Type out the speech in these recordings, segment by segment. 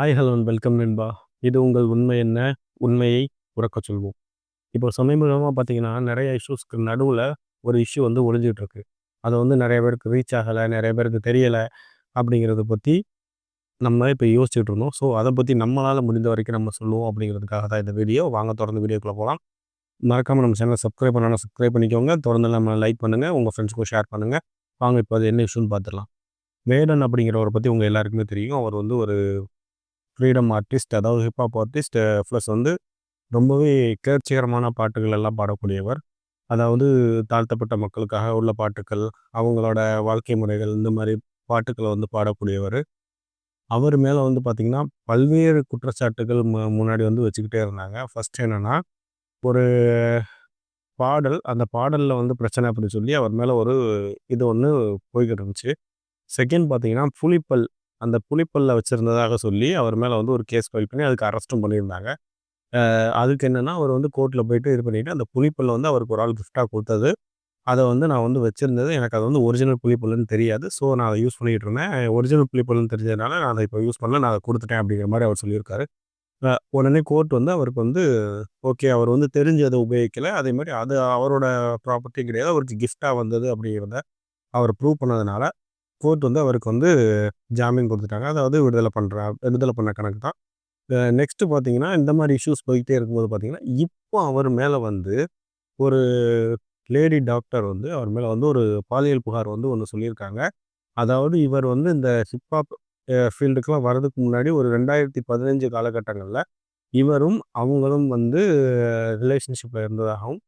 Hi hello and welcome நண்பா. இது உங்கள் உண்மை என்ன? உண்மையை உறக்க சொல்வோம். இப்போ சமீபமாக பார்த்தீங்கன்னா நிறைய இஷ்யூஸ்க்கு நடுவில் ஒரு இஷ்யூ வந்து ஒழிஞ்சிட்டு இருக்கு அதை வந்து நிறைய பேருக்கு ரீச் ஆகலை நிறைய பேருக்கு தெரியலை அப்படிங்கிறத பற்றி நம்ம இப்போ யோசிச்சுட்டு இருந்தோம். ஸோ அதை பற்றி நம்மளால் முடிந்த வரைக்கும் நம்ம சொல்லுவோம் அப்படிங்கிறதுக்காக தான் இந்த வீடியோ. வாங்க தொடர்ந்து வீடியோக்குள்ளே போகலாம் மறக்காமல் நம்ம சேனலை சப்ஸ்கிரைப் பண்ணாலும் சப்ஸ்கிரைப் பண்ணிக்கோங்க. தொடர்ந்து நம்ம லைக் பண்ணுங்கள் உங்கள் ஃப்ரெண்ட்ஸ்க்கும் ஷேர் பண்ணுங்கள் வாங்க இப்போ அது என்ன இஷ்யூன்னு பார்த்துடலாம் வேடன் அப்படிங்கிறவரை பற்றி உங்கள் எல்லாருக்குமே தெரியும். அவர் வந்து ஒரு ஃப்ரீடம் ஆர்டிஸ்ட் அதாவது ஹிப்ஹாப் ஆர்டிஸ்ட் ப்ளஸ் வந்து ரொம்பவே கிளர்ச்சிகரமான பாட்டுகள் எல்லாம் பாடக்கூடியவர். அதாவது தாழ்த்தப்பட்ட மக்களுக்காக உள்ள பாட்டுக்கள் அவங்களோட வாழ்க்கை முறைகள் இந்த மாதிரி பாட்டுக்களை வந்து பாடக்கூடியவர். அவர் மேலே வந்து பார்த்திங்கன்னா பல்வேறு குற்றச்சாட்டுகள் மு முன்னாடி வந்து வச்சுக்கிட்டே இருந்தாங்க. ஃபஸ்ட் என்னென்னா ஒரு பாடல் அந்த பாடலில் வந்து பிரச்சனை அப்படின்னு சொல்லி அவர் மேலே ஒரு இது ஒன்று போய்கிட்டு இருந்துச்சு. செகண்ட் பார்த்தீங்கன்னா புலிப்பல் அந்த புளிப்பல்ல வச்சுருந்ததாக சொல்லி அவர் மேலே வந்து ஒரு கேஸ் ஃபைல் பண்ணி அதுக்கு அரெஸ்ட்டும் பண்ணியிருந்தாங்க. அதுக்கு என்னென்னா அவர் வந்து கோர்ட்டில் போயிட்டு இது பண்ணிவிட்டு அந்த புளிப்பல்ல வந்து அவருக்கு ஒரு ஆள் கிஃப்டாக கொடுத்தது. அதை வந்து நான் வந்து வச்சுருந்தது. எனக்கு அது வந்து ஒரிஜினல் புளிப்பல்லுன்னு தெரியாது. ஸோ நான் அதை யூஸ் பண்ணிகிட்டு இருந்தேன். ஒரிஜினல் புலிப்பல்லுன்னு தெரிஞ்சதுனால நான் அதை இப்போ யூஸ் பண்ணல. நான் அதை கொடுத்துட்டேன் அப்படிங்கிற மாதிரி அவர் சொல்லியிருக்காரு. உடனே கோர்ட் வந்து அவருக்கு வந்து ஓகே அவர் வந்து தெரிஞ்சு அதை உபயோகிக்கலை. அதே மாதிரி அது அவரோட ப்ராப்பர்ட்டி கிடையாது. அவருக்கு கிஃப்டாக வந்தது அப்படிங்கிறத அவர் ப்ரூவ் பண்ணதுனால கோர்ட் வந்து அவருக்கு வந்து ஜாமீன் கொடுத்துட்டாங்க. அதாவது விடுதலை பண்ணுற விடுதலை பண்ண கணக்கு தான். நெக்ஸ்ட்டு பார்த்தீங்கன்னா இந்த மாதிரி இஷ்யூஸ் போய்கிட்டே இருக்கும்போது பார்த்தீங்கன்னா இப்போ அவர் மேலே வந்து ஒரு லேடி டாக்டர் வந்து அவர் மேலே வந்து ஒரு பாலியல் புகார் வந்து ஒன்று சொல்லியிருக்காங்க. அதாவது இவர் வந்து இந்த ஹிப்ஹாப் ஃபீல்டுக்கெலாம் வர்றதுக்கு முன்னாடி ஒரு ரெண்டாயிரத்தி பதினஞ்சு காலகட்டங்களில் இவரும் அவங்களும் வந்து ரிலேஷன்ஷிப்பில் இருந்ததாகவும்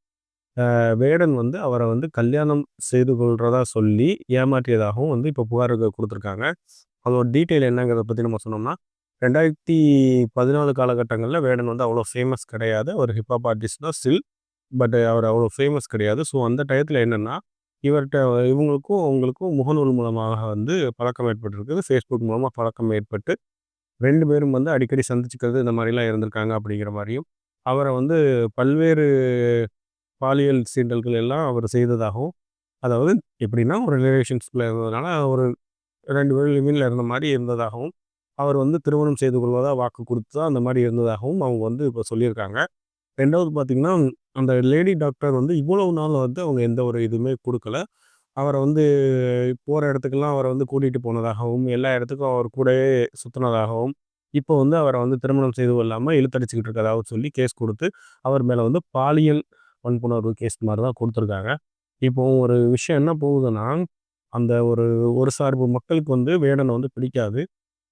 வேடன் வந்து அவரை வந்து கல்யாணம் செய்து கொள்றதா சொல்லி ஏமாற்றியதாகவும் வந்து இப்போ புகார்கள் கொடுத்துருக்காங்க. அதோட டீட்டெயில் என்னங்கிறத பற்றி நம்ம சொன்னோம்னா ரெண்டாயிரத்தி பதினாலு காலகட்டங்களில் வேடன் வந்து அவ்வளோ ஃபேமஸ் கிடையாது. ஒரு ஹிப்ஹாப் ஆர்டிஸ்ட் தான் ஸ்டில் பட் அவர் அவ்வளோ ஃபேமஸ் கிடையாது. ஸோ அந்த டயத்தில் என்னென்னா இவர்கிட்ட இவங்களுக்கும் அவங்களுக்கும் முகநூல் மூலமாக வந்து பழக்கம் ஏற்பட்டிருக்குது. ஃபேஸ்புக் மூலமாக பழக்கம் ஏற்பட்டு ரெண்டு பேரும் வந்து அடிக்கடி சந்திச்சுக்கிறது இந்த மாதிரிலாம் இருந்திருக்காங்க அப்படிங்கிற மாதிரியும் அவரை வந்து பல்வேறு பாலியல் சீண்டல்கள் எல்லாம் அவர் செய்ததாகவும் அதாவது எப்படின்னா ஒரு ரிலேஷன்ஷிப்பில் இருந்ததுனால ஒரு ரெண்டு பேரும் லிமினில் இருந்த மாதிரி இருந்ததாகவும் அவர் வந்து திருமணம் செய்து கொள்வதாக வாக்கு கொடுத்து அந்த மாதிரி இருந்ததாகவும் அவங்க வந்து இப்போ சொல்லியிருக்காங்க. ரெண்டாவது பார்த்திங்கன்னா அந்த லேடி டாக்டர் வந்து இவ்வளவு நாள் வந்து அவங்க எந்த ஒரு இதுவுமே கொடுக்கல. அவரை வந்து போகிற இடத்துக்கெல்லாம் அவரை வந்து கூட்டிகிட்டு போனதாகவும் எல்லா இடத்துக்கும் அவர் கூடவே சுற்றினதாகவும் இப்போ வந்து அவரை வந்து திருமணம் செய்து கொள்ளாமல் இழுத்தடிச்சுக்கிட்டு இருக்கதாகவும் சொல்லி கேஸ் கொடுத்து அவர் மேலே வந்து பாலியல் வன்புணர்வு கேஸ் மாதிரி தான் கொடுத்துருக்காங்க. இப்போ ஒரு விஷயம் என்ன போகுதுன்னா அந்த ஒரு ஒரு சார்பு மக்களுக்கு வந்து வேடனை வந்து பிடிக்காது.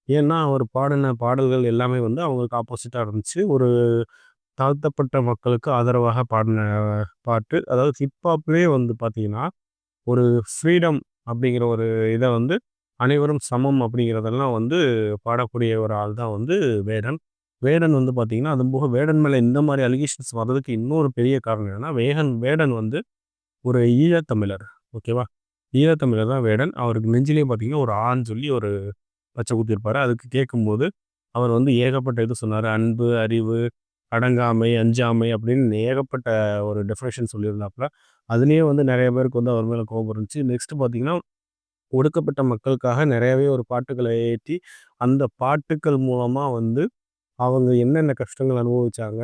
ஏன்னா அவர் பாடின பாடல்கள் எல்லாமே வந்து அவங்களுக்கு ஆப்போசிட்டாக இருந்துச்சு. ஒரு தாழ்த்தப்பட்ட மக்களுக்கு ஆதரவாக பாடின பாட்டு அதாவது ஹிப்ஹாப்லேயே வந்து பார்த்தீங்கன்னா ஒரு ஃப்ரீடம் அப்படிங்கிற ஒரு இதை வந்து அனைவரும் சமம் அப்படிங்கிறதெல்லாம் வந்து பாடக்கூடிய ஒரு ஆள் தான் வந்து வேடன். வேடன் வந்து பார்த்தீங்கன்னா அது போக வேடன் மேலே இந்த மாதிரி அலிகேஷன்ஸ் வர்றதுக்கு இன்னொரு பெரிய காரணம் என்னென்னா வேகன் வேடன் வந்து ஒரு ஈழத்தமிழர். ஓகேவா ஈழத்தமிழர் தான் வேடன். அவருக்கு நெஞ்சிலே பார்த்தீங்கன்னா ஒரு ஆண் சொல்லி ஒரு பச்சை குத்திருப்பார் அதுக்கு கேட்கும்போது அவர் வந்து ஏகப்பட்ட இது சொன்னார். அன்பு அறிவு அடங்காமை அஞ்சாமை அப்படின்னு ஏகப்பட்ட ஒரு டெஃபினேஷன் சொல்லியிருந்தாப்புல. அதுலேயே வந்து நிறைய பேருக்கு வந்து அவர் மேலே கோபம் இருந்துச்சு. நெக்ஸ்ட் பார்த்தீங்கன்னா ஒடுக்கப்பட்ட மக்களுக்காக நிறையவே ஒரு பாட்டுகளை ஏற்றி அந்த பாட்டுக்கள் மூலமாக வந்து அவங்க என்னென்ன கஷ்டங்கள் அனுபவிச்சாங்க?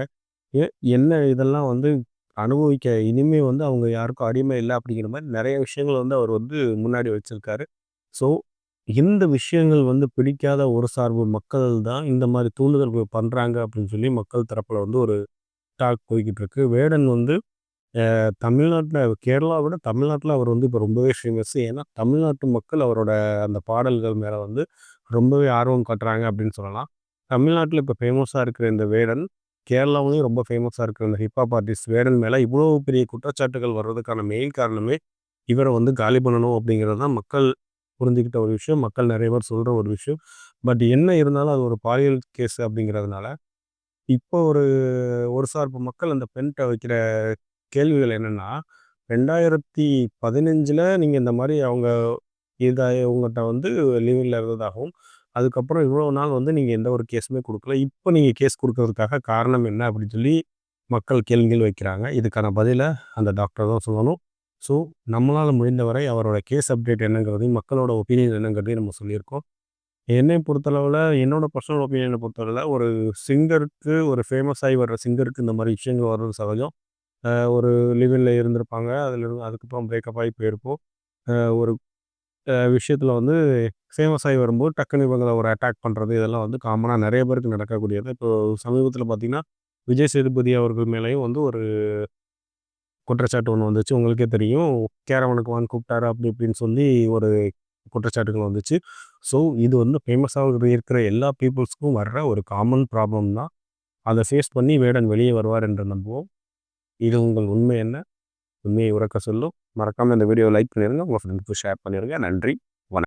ஏ என்ன இதெல்லாம் வந்து அனுபவிக்க இனிமே வந்து அவங்க யாருக்கும் அடிமை இல்லை அப்படிங்கிற மாதிரி நிறைய விஷயங்கள் வந்து அவர் வந்து முன்னாடி வச்சிருக்காரு. ஸோ இந்த விஷயங்கள் வந்து பிடிக்காத ஒரு சார்பு மக்கள் தான் இந்த மாதிரி தூண்டுதல் பண்ணுறாங்க அப்படின்னு சொல்லி மக்கள் தரப்பில் வந்து ஒரு டாக் போய்கிட்டு இருக்கு. வேடன் வந்து தமிழ்நாட்டில் கேரளாவை விட தமிழ்நாட்டில் அவர் வந்து இப்போ ரொம்பவே ஃபேமஸ் ஏன்னா தமிழ்நாட்டு மக்கள் அவரோட அந்த பாடல்கள் மேலே வந்து ரொம்பவே ஆர்வம் காட்டுறாங்க அப்படின்னு சொல்லலாம். தமிழ்நாட்டில் இப்போ ஃபேமஸாக இருக்கிற இந்த வேடன் கேரளாவிலையும் ரொம்ப ஃபேமஸாக இருக்கிற இந்த ஹிப்ஹாப் ஆர்டிஸ்ட் வேடன் மேலே இவ்வளோ பெரிய குற்றச்சாட்டுகள் வர்றதுக்கான மெயின் காரணமே இவரை வந்து காலி பண்ணணும் அப்படிங்கிறது தான். மக்கள் புரிஞ்சுக்கிட்ட ஒரு விஷயம் மக்கள் நிறைய பேர் சொல்கிற ஒரு விஷயம். பட் என்ன இருந்தாலும் அது ஒரு பாலியல் கேஸ் அப்படிங்கிறதுனால இப்போ ஒரு ஒரு சார்பு மக்கள் அந்த பெண்கிட்ட வைக்கிற கேள்விகள் என்னென்னா ரெண்டாயிரத்தி பதினஞ்சில் நீங்கள் இந்த மாதிரி அவங்க இதை உங்கள்கிட்ட வந்து லீவில் இருந்ததாகவும் அதுக்கப்புறம் இவ்வளோ நாள் வந்து நீங்கள் எந்த ஒரு கேஸுமே கொடுக்கல. இப்போ நீங்கள் கேஸ் கொடுக்கறதுக்காக காரணம் என்ன அப்படின்னு சொல்லி மக்கள் கேள்விகள் வைக்கிறாங்க. இதுக்கான பதிலை அந்த டாக்டர் தான் சொல்லணும். ஸோ நம்மளால் முடிந்தவரை அவரோட கேஸ் அப்டேட் என்னங்கிறதையும் மக்களோட ஒப்பீனியன் என்னங்கிறதையும் நம்ம சொல்லியிருக்கோம். என்னை பொறுத்தளவில் என்னோடய பர்சனல் ஒப்பீனியனை பொறுத்தளவில் ஒரு சிங்கருக்கு ஒரு ஃபேமஸ் ஆகி வர்ற சிங்கருக்கு இந்த மாதிரி விஷயங்கள் வர்றது சகஜம். ஒரு லிவிங்கில் இருந்திருப்பாங்க. அதில் இருந்து அதுக்கப்புறம் பிரேக்கப் ஆகி போயிருப்போம். ஒரு விஷயத்தில் வந்து ஃபேமஸ் ஆகி வரும்போது டக்குனு இவங்களை ஒரு அட்டாக் பண்ணுறது இதெல்லாம் வந்து காமனாக நிறைய பேருக்கு நடக்கக்கூடியது. இப்போ சமீபத்தில் பார்த்திங்கன்னா விஜய் சேதுபதி அவர்கள் மேலேயும் வந்து ஒரு குற்றச்சாட்டு ஒன்று வந்துச்சு. உங்களுக்கே தெரியும். கேரவனுக்கு வான் கூப்பிட்டாரு அப்படி இப்படின்னு சொல்லி ஒரு குற்றச்சாட்டுகள் வந்துச்சு. ஸோ இது வந்து ஃபேமஸாக இருக்கிற எல்லா பீப்புள்ஸ்க்கும் வர்ற ஒரு காமன் ப்ராப்ளம் தான். அதை ஃபேஸ் பண்ணி வேடன் வெளியே வருவார் என்று நம்புவோம். இது உங்கள் உண்மை என்ன? உண்மையை உறக்க சொல்லும். மறக்காமல் இந்த வீடியோ லைக் பண்ணிடுங்க உங்கள் ஃப்ரெண்ட்ஸுக்கு ஷேர் பண்ணிடுங்க நன்றி.